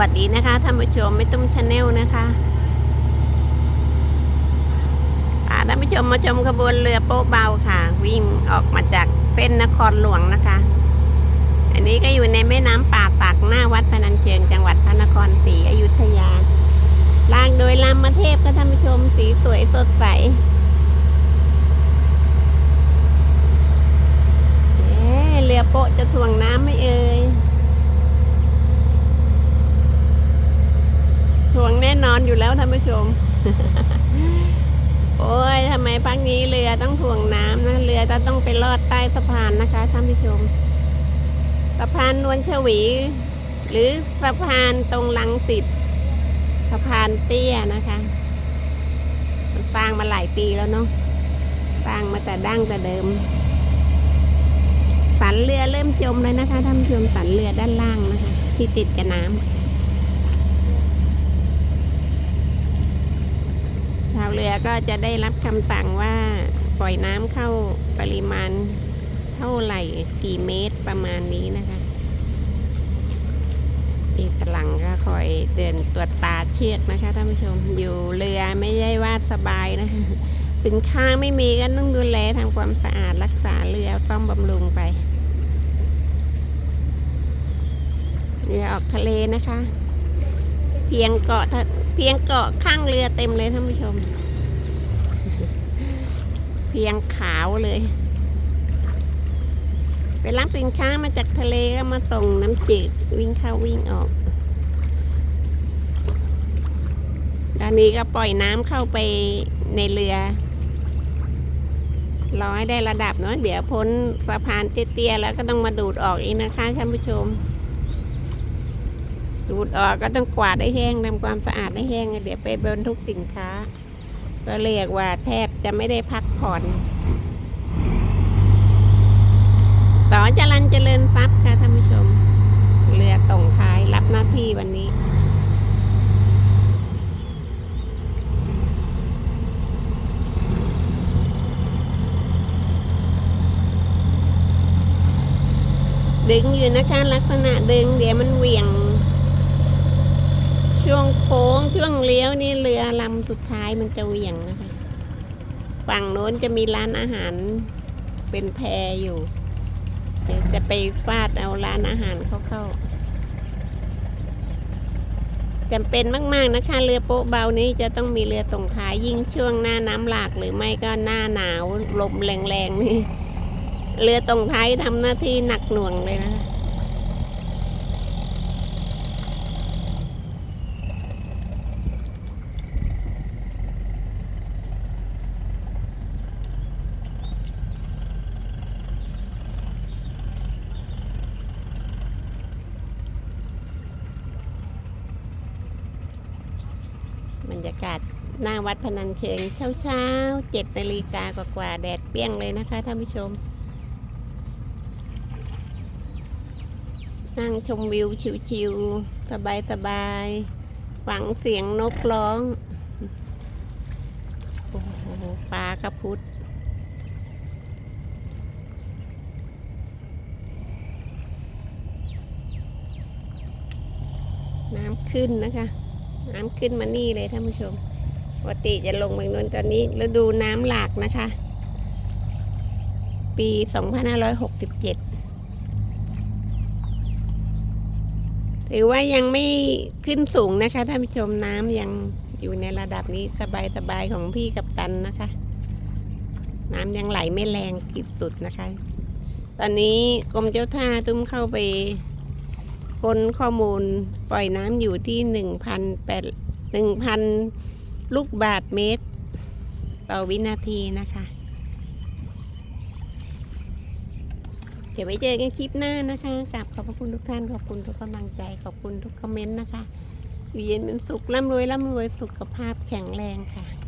วัสดีนะคะท่านผู้ชมไม่ตุ้มชาแนลนะคะ่าท่านผู้ชมมาชมขบวนเรือโป๊ะเบาค่ะ วิ่งออกมาจากเส้นนครหลวงนะคะ อันนี้ก็อยู่ในแม่น้ำป่าตักหน้าวัดพนัญเชิงจังหวัดพระนครศรีอยุธยาลางโดยลำมาเทพก็ท่านผู้ชมสีสวยสดใสเอ๊เรือโป๊ะจะถ่วงน้ำไหม่เอ่ย ถ่วงแนอนอยู่แล้วท่านผู้ชม โอ้ยทำไมพักนี้เรือต้องถ่วงน้ำนะเรือจะต้องไปลอดใต้สะพานนะคะท่านผู้ชม สะพานนวลชวี หรือสะพานตรงลังสิตสะพานเตี้ยนะคะ มันสร้างมาหลายปีแล้วเนาะสร้างมาแต่ดั้งแต่เดิม สันเรือเริ่มจมเลยนะคะท่านผู้ชมสันเรือด้านล่างนะคะ ที่ติดกับน้ำ ชาว เรือก็จะได้รับคำสั่งว่าปล่อยน้ำเข้าปริมาณเท่าไหร่กี่เมตรประมาณนี้นะคะอีกลังก็คอยเดินตรวจตาเชือกนะคะท่านผู้ชมอยู่เรือไม่ใช่ว่าสบายนะคะสินค้าไม่มีก็ต้องดูแลทำความสะอาดรักษาเรือต้องบำรุงไปเรือออกทะเลนะคะ เพียงเกาะเพียงเกาะข้างเรือเต็มเลยท่านผู้ชม พียงขาวเลย ไปรับสินค้ามาจากทะเลก็มาส่งน้ำจืดวิ่งเข้าวิ่งออกด้านนี้ก็ปล่อยน้ำเข้าไปในเรือรอให้ได้ระดับเนาะเดี๋ยวพ้นสะพานเตี้ยๆแล้วก็ต้องมาดูดออกอีกนะคะท่านผู้ชม ดูดออกก็ต้องกวาดให้แห้งทำความสะอาดให้แห้ง เดี๋ยวไปบรรทุกสินค้า ก็เรียกว่าแทบจะไม่ได้พักผ่อน สอจรันเจริญทรัพย์ค่ะท่านผู้ชม เรือตรงท้ายรับหน้าที่วันนี้ดึงอยู่นะคะลักษณะดึงเดี๋ยวมันเหวี่ยง ช่วงโค้งช่วงเลี้ยวนี่เรือลำสุดท้ายมันจะเหวี่ยงนะคะ ฝั่งโน้นจะมีร้านอาหารเป็นแพอยู่ เดี๋ยวจะไปฟาดเอาร้านอาหารเข้าๆจำเป็นมากๆนะคะ เรือโป๊ะเบานี้จะต้องมีเรือตรงท้ายยิ่งช่วงหน้าน้ำหลากหรือไม่ก็หน้าหนาวลมแรงๆนี่เรือตรงท้ายทำหน้าที่หนักหน่วงเลยนะคะ บ รรยากาศหน้าวัดพนัญเชิงเช้าเช้าเจ็ดนาฬิกากว่าๆแดดเปรี้ยงเลยนะคะท่านผู้ชม นั่งชมวิวชิวๆสบายๆฟังเสียงนกร้อง โอ้โหปลากระพุดน้ำขึ้นนะคะ น้ำขึ้นมานี่เลยท่านผู้ชมปกติจะลงไปนนตอนนี้ฤดูน้ำหลากนะคะ ปี 2567 ถือว่ายังไม่ขึ้นสูงนะคะท่านผู้ชมน้ำยังอยู่ในระดับนี้สบายๆของพี่กับตันนะคะ น้ำยังไหลไม่แรงขีดสุดนะคะ ตอนนี้กรมเจ้าท่าตุ้มเข้าไป ค้นข้อมูลปล่อยน้ำอยู่ที่หนึ่งพันแปดหนึ่งพันลูกบาทเมตร ต่อวินาทีนะคะ เดี๋ยวไว้เจอกันคลิปหน้านะคะกลับขอบพระคุณทุกท่าน ขอบคุณทุกกำลังใจ ขอบคุณทุกคอมเมนต์นะคะอยู่เย็นเป็นสุขร่ำรวยร่ำรวยสุขภาพแข็งแรงค่ะ